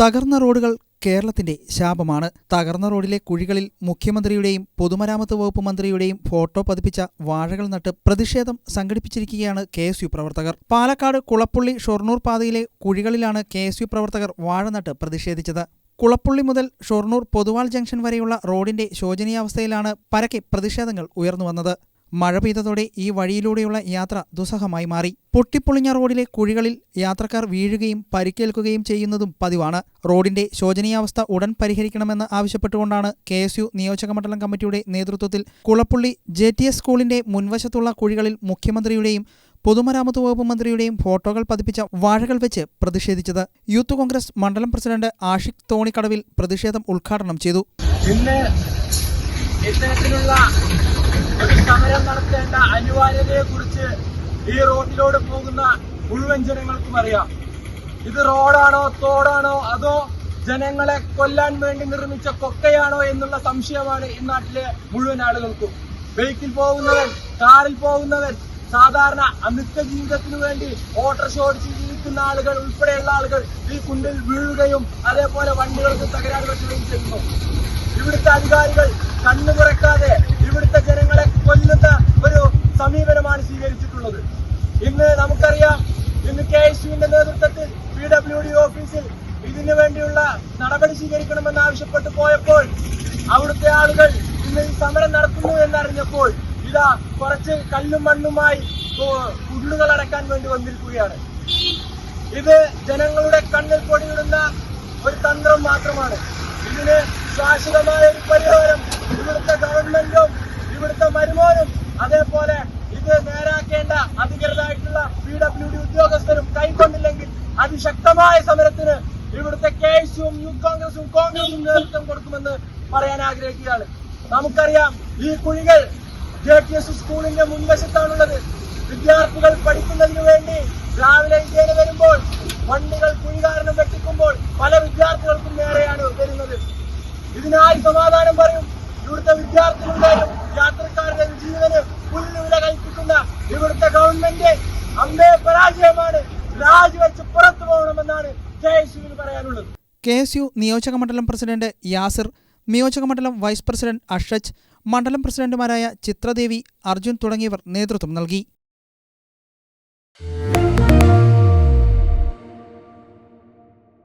തകർന്ന റോഡുകൾ കേരളത്തിന്റെ ശാപമാണ്. തകർന്ന റോഡിലെ കുഴികളിൽ മുഖ്യമന്ത്രിയുടെയും പൊതുമരാമത്ത് വകുപ്പ് മന്ത്രിയുടെയും ഫോട്ടോ പതിപ്പിച്ച വാഴകൾ നട്ട് പ്രതിഷേധം സംഘടിപ്പിച്ചിരിക്കുകയാണ് കെ എസ് യു പ്രവർത്തകർ. പാലക്കാട് കുളപ്പുള്ളി ഷൊർണൂർ പാതയിലെ കുഴികളിലാണ് കെ എസ് യു പ്രവർത്തകർ വാഴ നട്ട് പ്രതിഷേധിച്ചത്. കുളപ്പുള്ളി മുതൽ ഷൊർണൂർ പൊതുവാൾ ജംഗ്ഷൻ വരെയുള്ള റോഡിന്റെ ശോചനീയാവസ്ഥയിലാണ് പരക്കെ പ്രതിഷേധങ്ങൾ ഉയർന്നുവന്നത് മഴ പെയ്തതോടെ ഈ വഴിയിലൂടെയുള്ള യാത്ര ദുസ്സഹമായി മാറി. പൊട്ടിപ്പൊളിഞ്ഞ റോഡിലെ കുഴികളിൽ യാത്രക്കാർ വീഴുകയും പരിക്കേൽക്കുകയും ചെയ്യുന്നതും പതിവാണ്. റോഡിന്റെ ശോചനീയാവസ്ഥ ഉടൻ പരിഹരിക്കണമെന്ന് ആവശ്യപ്പെട്ടുകൊണ്ടാണ് കെ എസ് യു നിയോജകമണ്ഡലം കമ്മിറ്റിയുടെ നേതൃത്വത്തിൽ കുളപ്പുള്ളി ജെ ടി എസ് സ്കൂളിന്റെ മുൻവശത്തുള്ള കുഴികളിൽ മുഖ്യമന്ത്രിയുടെയും പൊതുമരാമത്ത് വകുപ്പ് മന്ത്രിയുടെയും ഫോട്ടോകൾ പതിപ്പിച്ച വാഴകൾ വെച്ച് പ്രതിഷേധിച്ചത്. യൂത്ത് കോൺഗ്രസ് മണ്ഡലം പ്രസിഡന്റ് ആഷിഖ് തോണിക്കടവിൽ പ്രതിഷേധം ഉദ്ഘാടനം ചെയ്തു ഒരു സമരം നടത്തേണ്ട അനിവാര്യതയെ കുറിച്ച് ഈ റോഡിലൂടെ പോകുന്ന മുഴുവൻ ജനങ്ങൾക്കും അറിയാം. ഇത് റോഡാണോ തോടാണോ അതോ ജനങ്ങളെ കൊല്ലാൻ വേണ്ടി നിർമ്മിച്ച കൊക്കയാണോ എന്നുള്ള സംശയമാണ് ഈ നാട്ടിലെ മുഴുവൻ ആളുകൾക്കും. ബൈക്കിൽ പോകുന്നവൻ കാറിൽ പോകുന്നവൻ സാധാരണ നിത്യ ജീവിതത്തിനു വേണ്ടി ഓട്ടോ ഓടിച്ച് ജീവിക്കുന്ന ആളുകൾ ഉൾപ്പെടെയുള്ള ആളുകൾ ഈ കുണ്ടിൽ വീഴുകയും അതേപോലെ വണ്ടികൾക്ക് തകരാറ് പറ്റുകയും ചെയ്യുന്നു. ഇവിടുത്തെ അധികാരികൾ കണ്ണു തുറക്കാതെ ഇവിടുത്തെ ജനങ്ങളെ കൊല്ലുന്ന ഒരു സമീപനമാണ് സ്വീകരിച്ചിട്ടുള്ളത്. ഇന്ന് നമുക്കറിയാം ഇന്ന് കെ എസ് യുവിന്റെ നേതൃത്വത്തിൽ പി ഡബ്ല്യു ഡി ഓഫീസിൽ ഇതിനു വേണ്ടിയുള്ള നടപടി സ്വീകരിക്കണമെന്ന് ആവശ്യപ്പെട്ട് പോയപ്പോൾ അവിടുത്തെ ആളുകൾ ഇന്ന് ഈ സമരം നടത്തുന്നു എന്നറിഞ്ഞപ്പോൾ ഇതാ കുറച്ച് കല്ലും മണ്ണുമായി ഉള്ളുകൾ അടക്കാൻ വേണ്ടി വന്നിരിക്കുകയാണ്. ഇത് ജനങ്ങളുടെ കണ്ണിൽ പൊടിയിടുന്ന ഒരു തന്ത്രം മാത്രമാണ്. ഇതിന് ശാശ്വതമായ ഒരു പരിഹാരം ഇവിടുത്തെ ഗവൺമെന്റും ഇവിടുത്തെ മരുമോനും അതേപോലെ ഇത് നേരാക്കേണ്ട അധികൃതരായിട്ടുള്ള പി ഡബ്ല്യു ഡി ഉദ്യോഗസ്ഥരും കൈക്കൊണ്ടില്ലെങ്കിൽ അതിശക്തമായ സമരത്തിന് ഇവിടുത്തെ കെ എസ് യുവും യൂത്ത് കോൺഗ്രസും കോൺഗ്രസും നേതൃത്വം കൊടുക്കുമെന്ന് പറയാൻ ആഗ്രഹിക്കുകയാണ്. നമുക്കറിയാം ഈ കുഴികൾ ജെ ടി എസ് സ്കൂളിന്റെ മുൻവശത്താണുള്ളത്. വിദ്യാർത്ഥികൾ പഠിക്കുന്നതിന് വേണ്ടി രാവിലെ ഇന്ത്യയിൽ വരുമ്പോൾ വണ്ടികൾ കുഴി കാരണം വെട്ടിക്കുമ്പോൾ പല വിദ്യാർത്ഥികൾക്കും നേരെയാണ് വരുന്നത്. ഇതിനായി സമാധാനം പറയും. ഇവിടുത്തെ വിദ്യാർത്ഥികളുടെയും യാത്രക്കാരുടെയും ജീവന് പുല്ലുവില കൽപ്പിക്കുന്ന ഇവിടുത്തെ ഗവൺമെന്റ് അമ്പേ പരാജയമാണ്. രാജിവെച്ച് പുറത്തു പോകണമെന്നാണ് കെ പറയാനുള്ളത്. കെ എസ് യു നിയോജകമണ്ഡലം പ്രസിഡന്റ് യാസിർ നിയോജക മണ്ഡലം വൈസ് പ്രസിഡന്റ് അഷജ് മണ്ഡലം പ്രസിഡന്റുമാരായ ചിത്രദേവി അർജുൻ തുടങ്ങിയവർ നേതൃത്വം നൽകി.